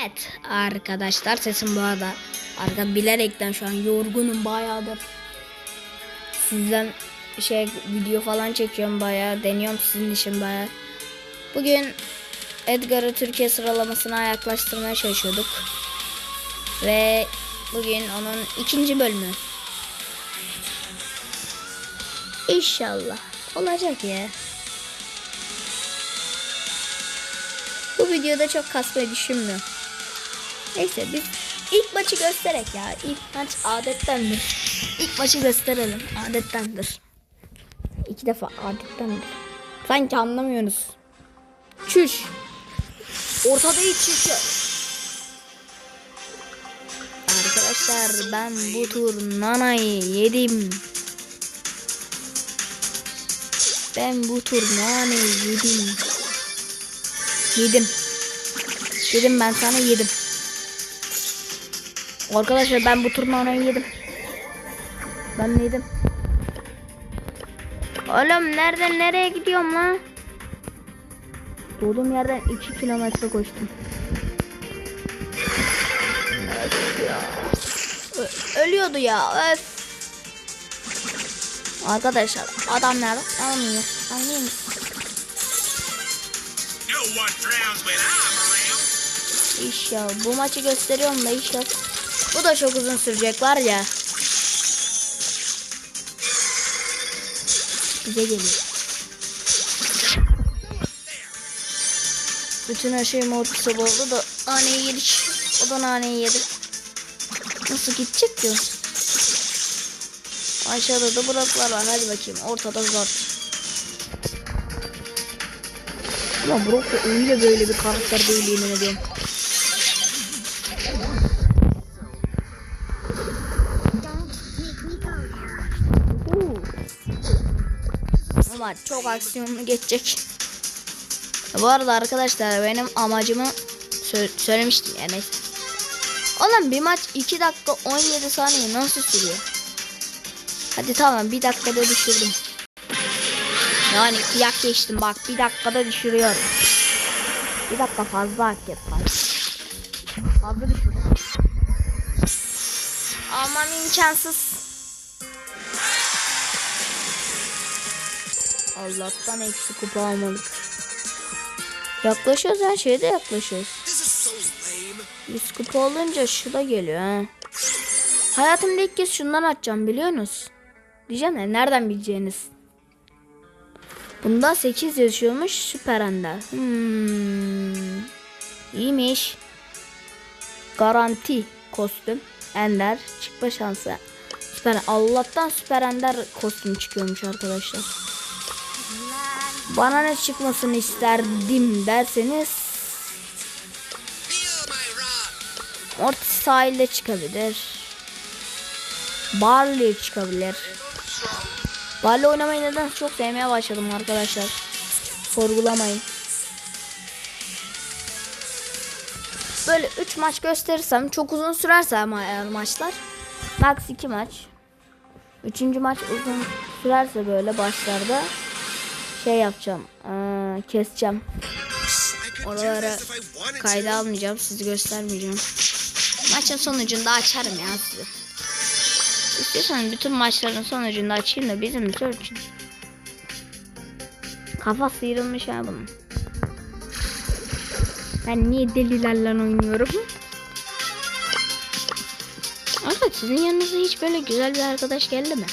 Evet arkadaşlar sesim bu arada arka bilerekten şu an yorgunum bayağıdır. Sizden şey video falan çekiyorum bayağı deniyorum sizin için bayağı. Bugün Edgar'ı Türkiye sıralamasına yaklaştırmaya çalışıyorduk. Ve bugün onun ikinci bölümü. İnşallah olacak ya. Bu videoda çok kasmayı düşünmüyorum. Neyse biz ilk maçı göstererek ya. İlk maç adettendir. İlk maçı gösterelim. Adettendir. İki defa adettendir. Sanki anlamıyorsunuz. Çüş. Ortada hiç çüş yok. Arkadaşlar ben bu tur nanayı yedim. Ben bu tur nanayı yedim. Yedim. Yedim ben sana yedim. Arkadaşlar ben bu turnuvayı yedim. Ben de yedim. Oğlum nereden nereye gidiyorum lan? Doğduğum yerden 2 kilometre koştum. Ölüyordu ya. Öf. Arkadaşlar adam nerede? Anlıyor. Anlıyor musun? İş ya bu maçı gösteriyorum da iş yok. Bu da çok uzun sürecek var ya. Bize geliyor. Bütün her şeyim ortası oldu da naneyi yedik. O da naneyi yedi. Nasıl gidecek ki? Aşağıda da bloklar var. Hadi bakayım. Ortada zor. Ya Brock da öyle böyle bir karakter değil yemin ediyorum. Çok aksiyonlu geçecek. Bu arada arkadaşlar benim amacımı sö- söylemiştim ya neyse. Oğlum bir maç 2 dakika 17 saniye nasıl sürüyor? Hadi tamam bir dakikada düşürdüm. Yani kıyak geçtim bak bir dakikada düşürüyorum. Bir dakika fazla hak ettim. Fazla düşürdüm. Aman imkansız. Allah'tan eksi kupa almadık. Yaklaşıyoruz her şeyde yaklaşıyoruz. 100 kupa olunca şu da geliyor ha. Hayatımda ilk kez şundan açacağım biliyorsunuz. Diyeceğim ya nereden bileceğiniz. Bunda 8 yazıyormuş süper ender. Hmm. İyiymiş. Garanti kostüm. Ender çıkma şansı. Süper Allah'tan süper ender kostüm çıkıyormuş arkadaşlar. Bana ne çıkmasını isterdim derseniz. Mortis sahilde çıkabilir. Barley çıkabilir. Barley oynamayı neden çok sevmeye başladım arkadaşlar. Sorgulamayın. Böyle 3 maç gösterirsem çok uzun sürerse ama eğer maçlar. Max 2 maç. Üçüncü maç uzun sürerse böyle başlarda şey yapacağım. Ee, keseceğim. Oralara kayda almayacağım. Sizi göstermeyeceğim. Maçın sonucunda açarım ya sizi. İstiyorsanız bütün maçların sonucunda açayım da bizim için. Kafa sıyrılmış ha bunun. Ben niye delilerle oynuyorum? Arkadaş sizin yanınıza hiç böyle güzel bir arkadaş geldi mi?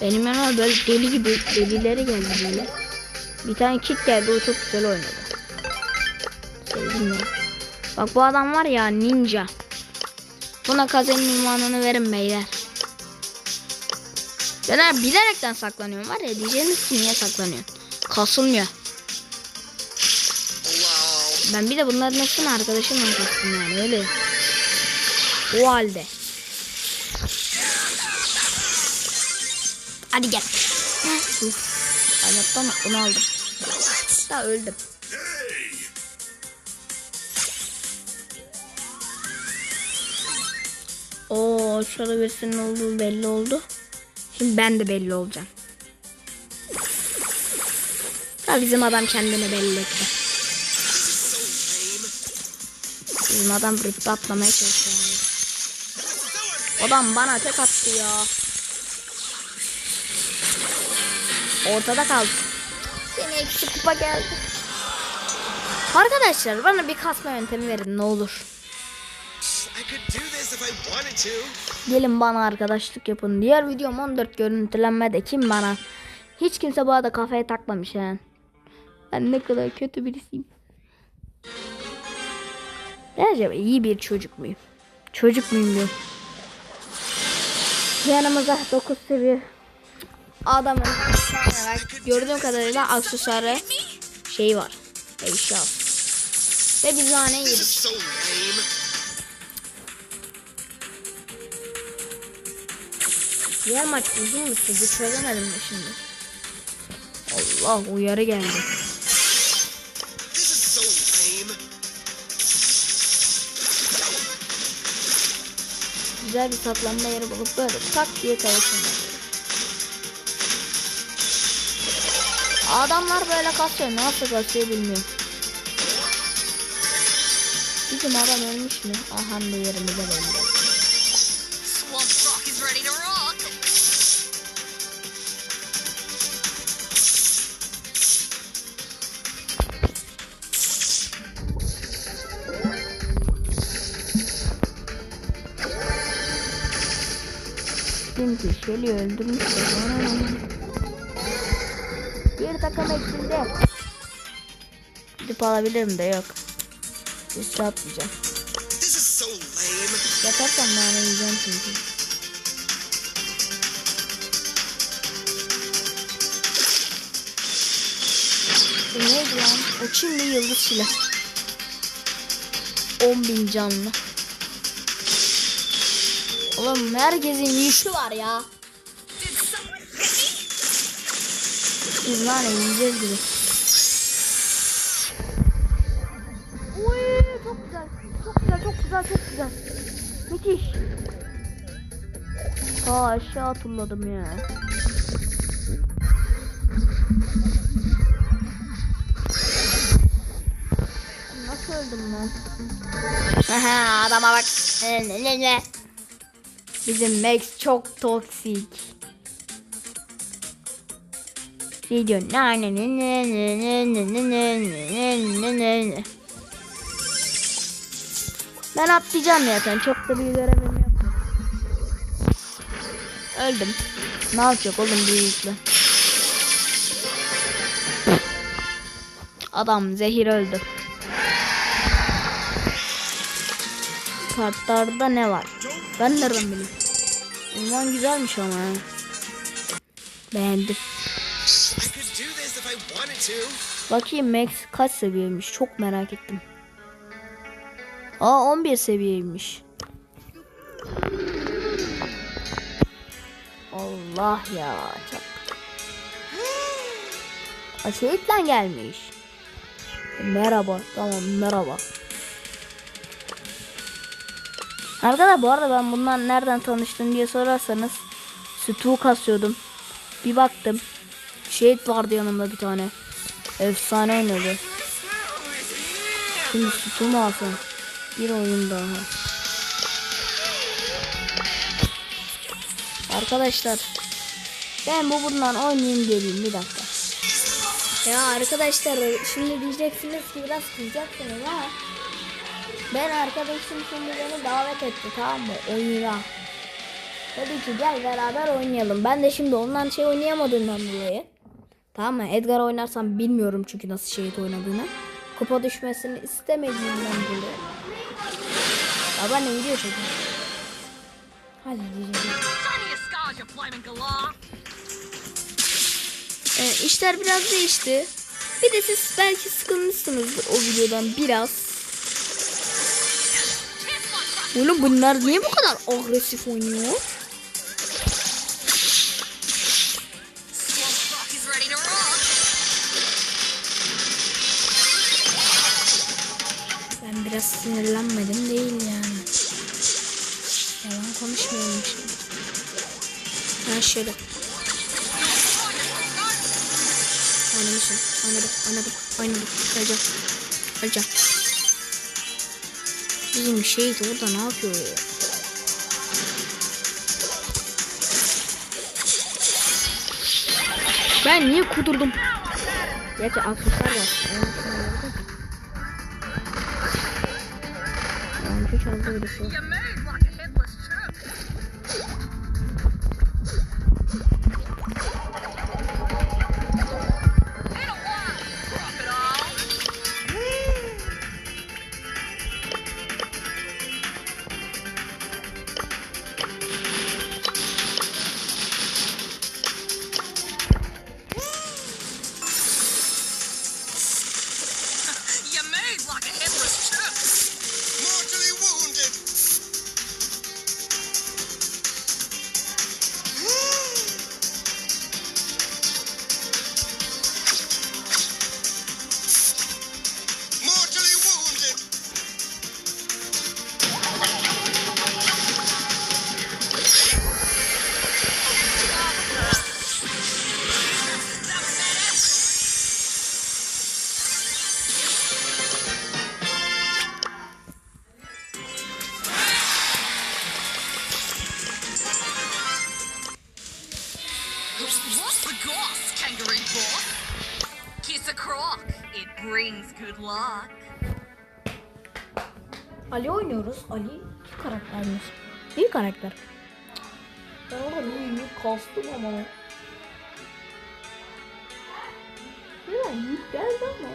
Benim yanıma böyle deli gibi delileri geldi böyle. Bir tane kit geldi o çok güzel oynadı. Sevdim ya. Bak bu adam var ya ninja. Buna kazenin ünvanını verin beyler. Ha bilerekten saklanıyorum var ya diyeceğiniz ki niye saklanıyorsun? Kasılmıyor. Ben bir de bunların hepsini arkadaşımla kastım yani öyle. O halde. Hadi gel. Uf. Allah'tan onu aldım. Da öldüm. Oo şurada birisinin olduğu belli oldu. Şimdi ben de belli olacağım. Ha bizim adam kendini belli etti. Bizim adam rütbe atlamaya çalışıyor. Adam bana tek attı ya. Ortada kaldı. Yine eksi kupa geldi. Arkadaşlar bana bir kasma yöntemi verin ne olur. Gelin bana arkadaşlık yapın. Diğer videom 14 görüntülenmede kim bana? Hiç kimse bu arada kafaya takmamış he. Ben ne kadar kötü birisiyim. Ben acaba iyi bir çocuk muyum? Çocuk muyum diyorum. Yanımıza 9 seviye adamın olarak gördüğüm kadarıyla aksesuarı şey var. Eşya. Ve biz This yedik. Diğer maç uzun mu sürdü çözemedim mi şimdi? Allah uyarı geldi. Güzel bir saklanma yeri bulup böyle tak diye kayasın. Adamlar böyle kasıyor. Nasıl kasıyor bilmiyorum. Bizim adam ölmüş mü? Aha da yerimize belli. Swamp Rock is arkam içinde. Gidip alabilirim de yok. Hiç yapmayacağım. So Yaparsam ben yiyeceğim çünkü. Bu neydi lan? O şimdi yıldız silah. 10.000 canlı. Oğlum herkesin yüşü var ya. Biz nane yiyeceğiz gibi. Uy çok güzel. Çok güzel, çok güzel, çok güzel. Müthiş. Aa aşağı atladım ya. Nasıl öldüm lan? Aha adama bak. Ne ne ne. Bizim Max çok toksik. Şey ne ne ne ne ne ne ne ne ne ne ne Ben atlayacağım zaten çok da bir görevim. Öldüm. Ne yapacak oğlum büyükle? Adam zehir öldü. Kartlarda ne var? Ben nereden bileyim? Ünvan güzelmiş ama. Beğendim. Bakayım Max kaç seviyeymiş çok merak ettim. Aa 11 seviyeymiş. Allah ya. Çok... Aşağıdan gelmiş. Merhaba. Tamam merhaba. Arkadaşlar bu arada ben bundan nereden tanıştım diye sorarsanız Stu kasıyordum. Bir baktım. Şehit vardı yanımda bir tane. Efsane oynadı. Şimdi Stu mu alsam? Bir oyun daha. Arkadaşlar ben bu bundan oynayayım geleyim bir dakika. Ya arkadaşlar şimdi diyeceksiniz ki biraz kızacaksınız ama ben arkadaşım şimdi beni davet etti tamam mı oyuna. Dedi ki gel beraber oynayalım. Ben de şimdi ondan şey oynayamadığımdan dolayı. Tamam mı? Edgar oynarsam bilmiyorum çünkü nasıl şehit oynadığını. Kupa düşmesini istemediğimden dolayı. Baba ne gidiyor çocuğum? Hadi. Ee, işler biraz değişti. Bir de siz belki sıkılmışsınızdır o videodan biraz. Oğlum bunlar niye bu kadar agresif oynuyor? Sinirlenmedim değil yani. Yalan konuşmuyorum şimdi. Ha şöyle. Oynamışım. Oynadık, oynadık, oynadık. Öleceğim. Öleceğim. Bizim şehit orada ne yapıyor ya? Ben niye kudurdum? Gerçi aksesuar var. Onun için olabilir. Yancı çaldı Ali iki karaktermiş. Bir karakter. Ben orada bir yük kastım ama. Ya yük geldi ama.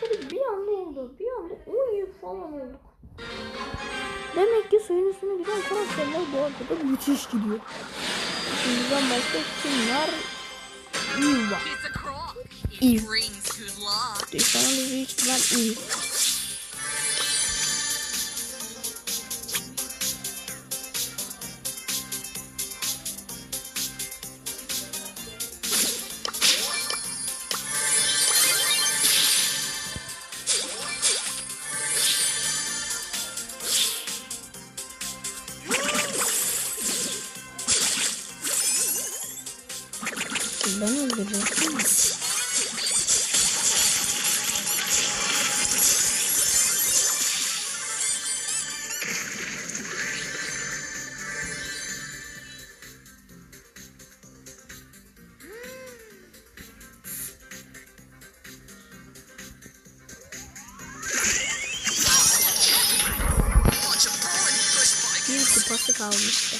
Kadar bir anda oldu. Bir anda 10 yük falan olduk. Demek ki suyun üstüne giden karakterler bu arkada müthiş gidiyor. Şimdiden başka kimler? İyi var. Kiss a croc. It Ew. brings good luck. Düşmanımız büyük ihtimal iyi. Bir kupası kalmıştı.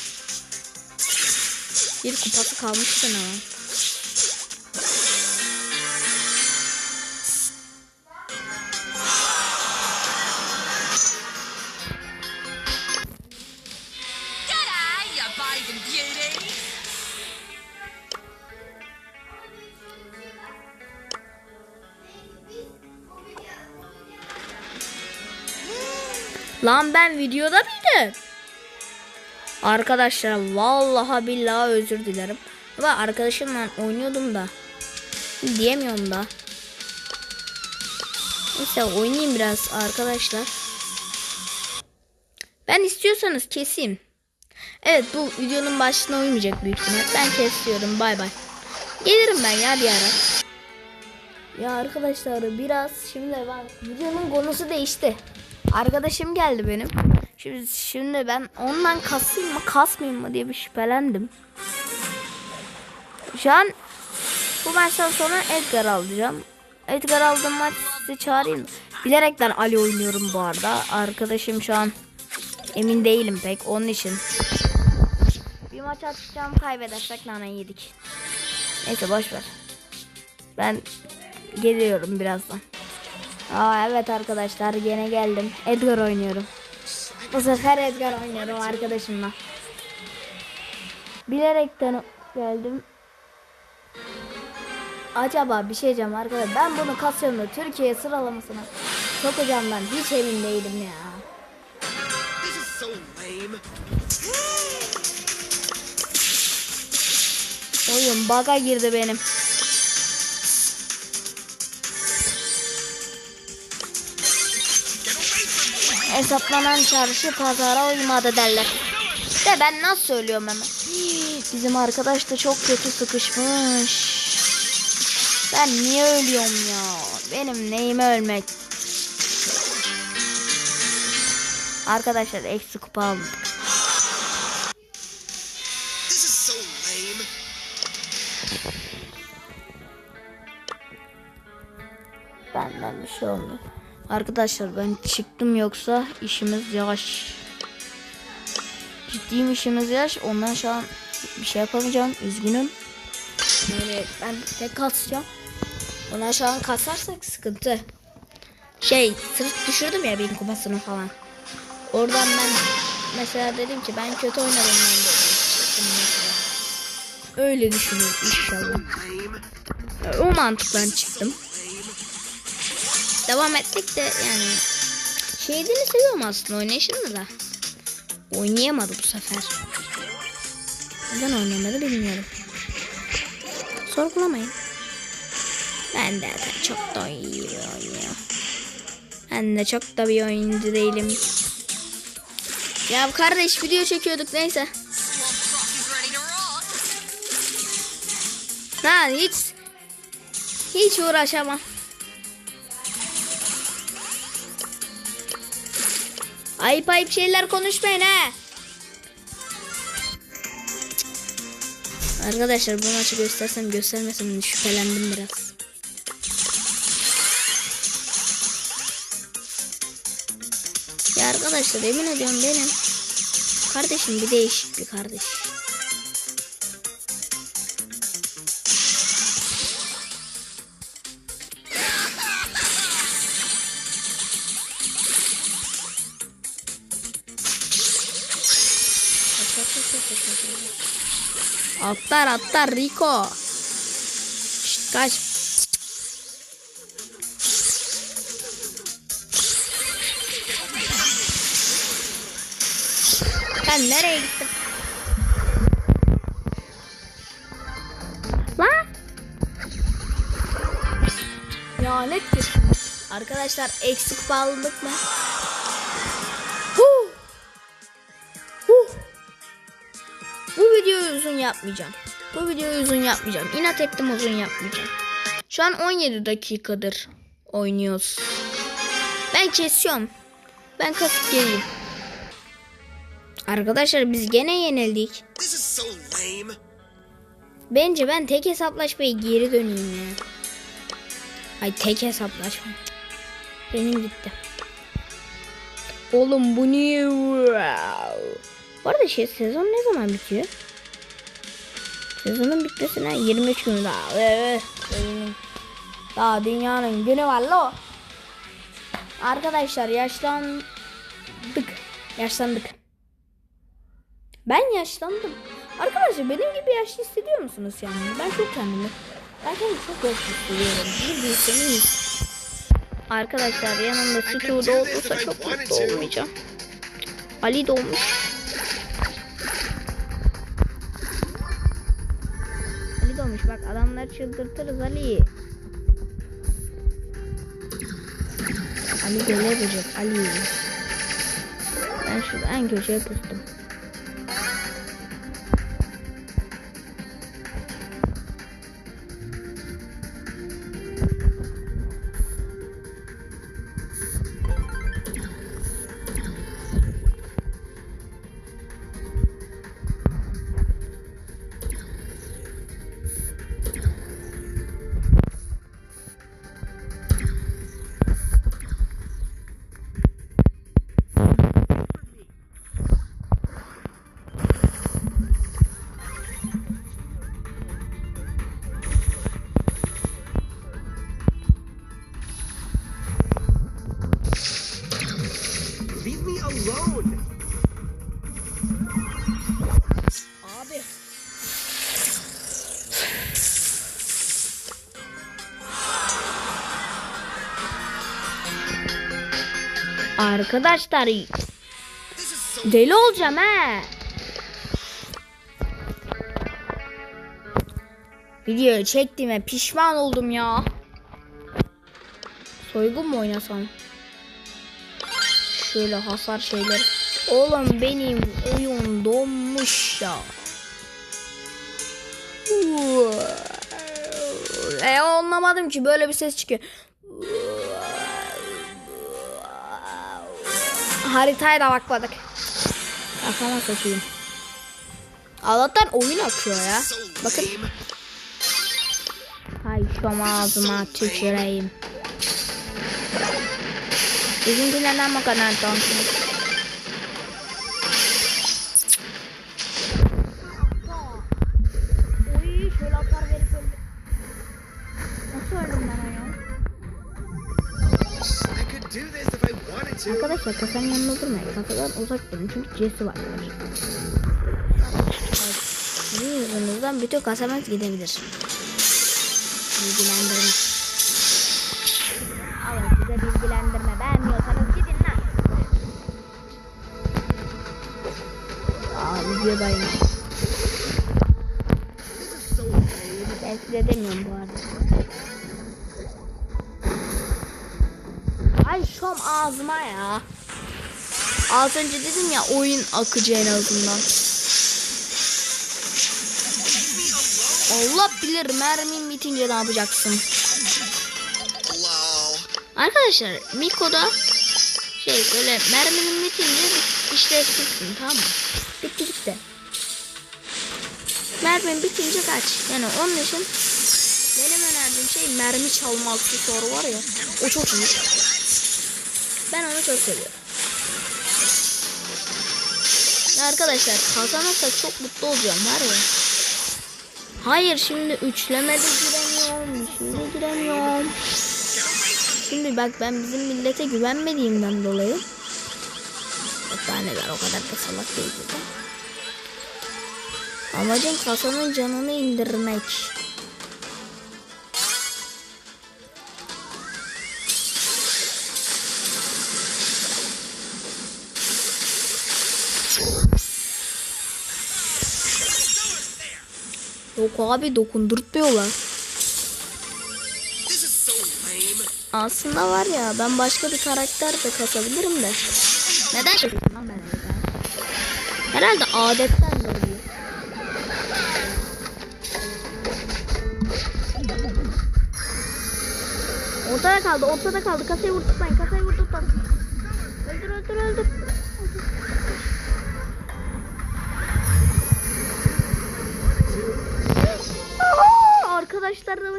Bir kupası kalmıştı ama. G'day, Lan ben videoda mıydım? Arkadaşlar vallahi billahi özür dilerim. Ama arkadaşımla oynuyordum da. Diyemiyorum da. Neyse oynayayım biraz arkadaşlar. Ben istiyorsanız keseyim. Evet bu videonun başına uymayacak büyük ihtimal. Ben kesiyorum bay bay. Gelirim ben ya bir ara. Ya arkadaşlar biraz şimdi ben videonun konusu değişti. Arkadaşım geldi benim. Şimdi, şimdi ben ondan kasayım mı kasmayayım mı diye bir şüphelendim. Şu an bu maçtan sonra Edgar alacağım. Edgar aldığım maç size çağırayım. Bilerekten Ali oynuyorum bu arada. Arkadaşım şu an emin değilim pek onun için. Bir maç atacağım kaybedersek nane yedik. Neyse boş ver. Ben geliyorum birazdan. Aa evet arkadaşlar gene geldim. Edgar oynuyorum. Bu sefer Edgar oynuyorum arkadaşımla. Bilerekten geldim. Acaba bir şey diyeceğim arkadaşlar. Ben bunu kasıyorum da Türkiye sıralamasına sokacağımdan hiç emin değilim ya. Oyun baga girdi benim. Hesaplanan çarşı pazara uymadı derler. De ben nasıl söylüyorum hemen. Bizim arkadaş da çok kötü sıkışmış. Ben niye ölüyorum ya? Benim neyime ölmek? Arkadaşlar eksi kupa aldık. So. Benden bir şey olmuyor. Arkadaşlar ben çıktım yoksa işimiz yavaş. Ciddiyim işimiz yavaş. Ondan şu an bir şey yapamayacağım. Üzgünüm. Yani ben tek kasacağım. Ondan şu an kasarsak sıkıntı. Şey sırf düşürdüm ya benim kupasını falan. Oradan ben mesela dedim ki ben kötü oynadım ben de. Öyle düşünüyorum inşallah. O mantıktan çıktım. Devam ettik de yani şeydiğini seviyorum aslında oynayışını da. Oynayamadı bu sefer. Neden oynamadı bilmiyorum. Sorgulamayın. Ben de çok da iyi oynuyor. Ben de çok da bir oyuncu değilim. Ya kardeş video çekiyorduk neyse. Ha hiç hiç uğraşamam. Ayıp ayıp şeyler konuşmayın ha. Arkadaşlar bu maçı göstersem göstermesem şüphelendim biraz. Ya arkadaşlar emin ediyorum benim kardeşim bir değişik bir kardeş. Atlar atlar Rico. Şşt, kaç. Sen nereye gittin? Lan? Lanet. Arkadaşlar eksik bağladık mı? Uzun yapmayacağım. Bu videoyu uzun yapmayacağım. İnat ettim uzun yapmayacağım. Şu an 17 dakikadır oynuyoruz. Ben kesiyorum. Ben kasıp geleyim. Arkadaşlar biz gene yenildik. So. Bence ben tek hesaplaşmaya geri döneyim ya. Ay tek hesaplaşma. Benim gitti. Oğlum bu niye? Bu arada şey sezon ne zaman bitiyor? Sezonun bitmesine 23 gün daha. Benim- Daha dünyanın günü var lo. Arkadaşlar yaşlandık. Yaşlandık. Ben yaşlandım. Arkadaşlar benim gibi yaşlı hissediyor musunuz yani? Ben çok kendimi. Ben kendimi çok yaşlı hissediyorum. Bir bilseniz. Arkadaşlar yanımda Stu da çok mutlu olmayacağım. Ali doğmuş. Bak adamlar çıldırtırız Ali. Ali yapacak Ali. Ben şurada en köşeye pustum. Arkadaşlar deli olacağım he. Video çektiğime pişman oldum ya. Soygun mu oynasam? Şöyle hasar şeyler. Oğlum benim oyun donmuş ya. E anlamadım ki böyle bir ses çıkıyor. Haritaya da bakmadık. Kafama sokayım. Allah'tan oyun akıyor ya. Bakın. Hay şom ağzıma tüküreyim. Bizimkilerden bu kadar tonsun. Arkadaşlar kasanın yanında durmayın. Kasadan uzak durun çünkü C'si var. Sizin yüzünüzden bütün kasamız gidebilir. Bilgilendirme. Alın size bilgilendirme. Beğenmiyorsanız gidin lan. Aa videodayım. Ben size demiyorum bu arada. Ay şom ağzıma ya. Az önce dedim ya oyun akıcı en azından. Allah bilir mermin bitince ne yapacaksın. Arkadaşlar Miko'da şey böyle merminin bitince işlevsizsin tamam mı? Bitti gitti. Mermin bitince kaç. Yani onun için benim önerdiğim şey mermi çalma aksesuarı var ya. O çok iyi. Ben onu çok seviyorum. Arkadaşlar kazanırsak çok mutlu olacağım var ya. Hayır şimdi üçlemede giremiyorum. Şimdi giremiyorum. Şimdi bak ben bizim millete güvenmediğimden dolayı Hatta neler o kadar da salak değil. Amacım kasanın canını indirmek. Abi dokundurtmuyorlar. Aslında var ya ben başka bir karakter de kasabilirim de. Neden yapıyorsun lan ben? Herhalde adetten dolayı. Ortada kaldı, ortada kaldı. Kasayı vurdurtmayın, kasayı vurdurtmayın. Öldür, öldür, öldür. Arkadaşlar da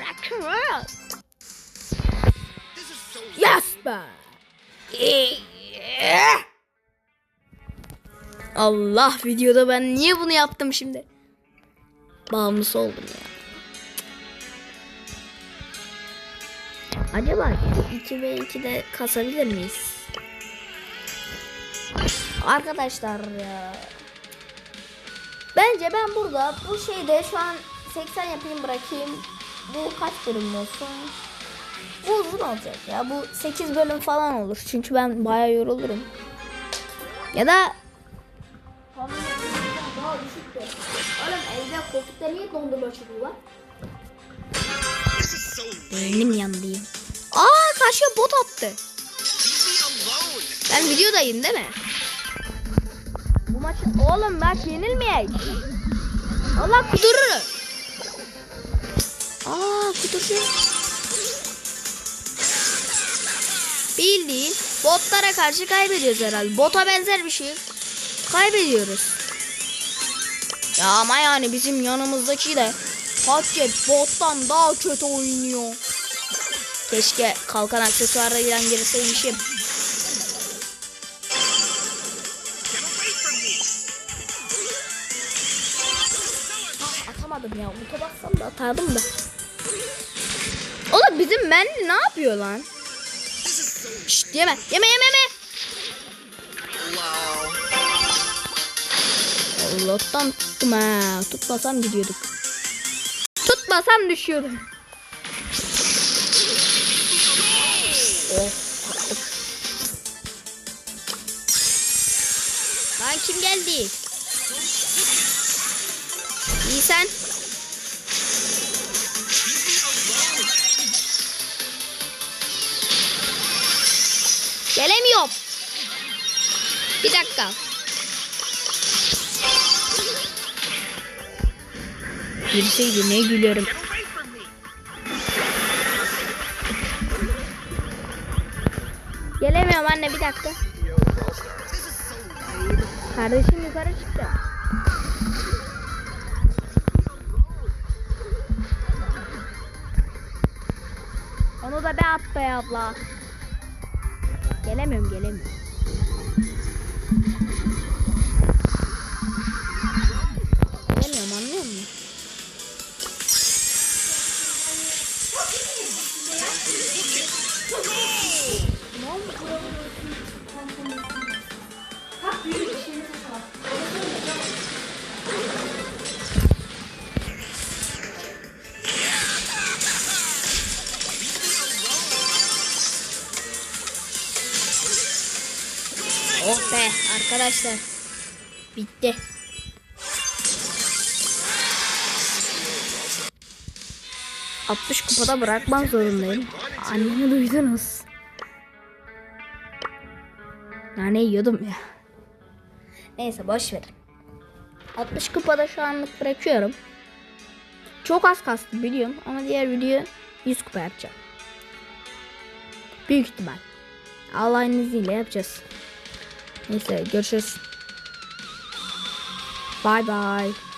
Arkadaşlar. Yes be. Allah videoda ben niye bunu yaptım şimdi? Bağımlısı oldum ya. Acaba şu 2 ve 2'de kasabilir miyiz? Arkadaşlar ya. Bence ben burada bu şeyde şu an 80 yapayım bırakayım. Bu kaç bölüm olsun? Bu uzun olacak ya. Bu 8 bölüm falan olur. Çünkü ben bayağı yorulurum. Ya da daha düşüktür. Oğlum evde koltukta niye dondurma çubuğu var? Beynim yandıyım. Aa karşıya bot attı. Ben videodayım değil mi? Maçı oğlum bak yenilmeyek. Allah kudurur. Aa kuduruyor. Bildiğin botlara karşı kaybediyoruz herhalde. Bota benzer bir şey. Kaybediyoruz. Ya ama yani bizim yanımızdaki de Patchet bottan daha kötü oynuyor. Keşke kalkan aksesuarıyla girseymişim. Bassam da. Oğlum bizim men ne yapıyor lan? Şşt yeme. Yeme yeme yeme. Allah'tan tuttum ha. Tutmasam gidiyorduk. Tutmasam düşüyordum. Of. Lan kim geldi? İyi sen. Gelemiyorum. Bir dakika. Girseydi ne gülerim. Gelemiyorum anne bir dakika. Kardeşim yukarı çıktı. Onu da be at be abla. Gelemiyorum gelemiyorum. Gelemiyorum anlıyor musun? Oh arkadaşlar. Bitti. ...60 kupada bırakmak zorundayım. Annemi duydunuz. Nane yiyordum ya. Neyse boş verin. 60 kupada şu anlık bırakıyorum. Çok az kastı biliyorum ama diğer video 100 kupa yapacağım. Büyük ihtimal. Allah'ın izniyle yapacağız. Neyse görüşürüz. Bye. Bye.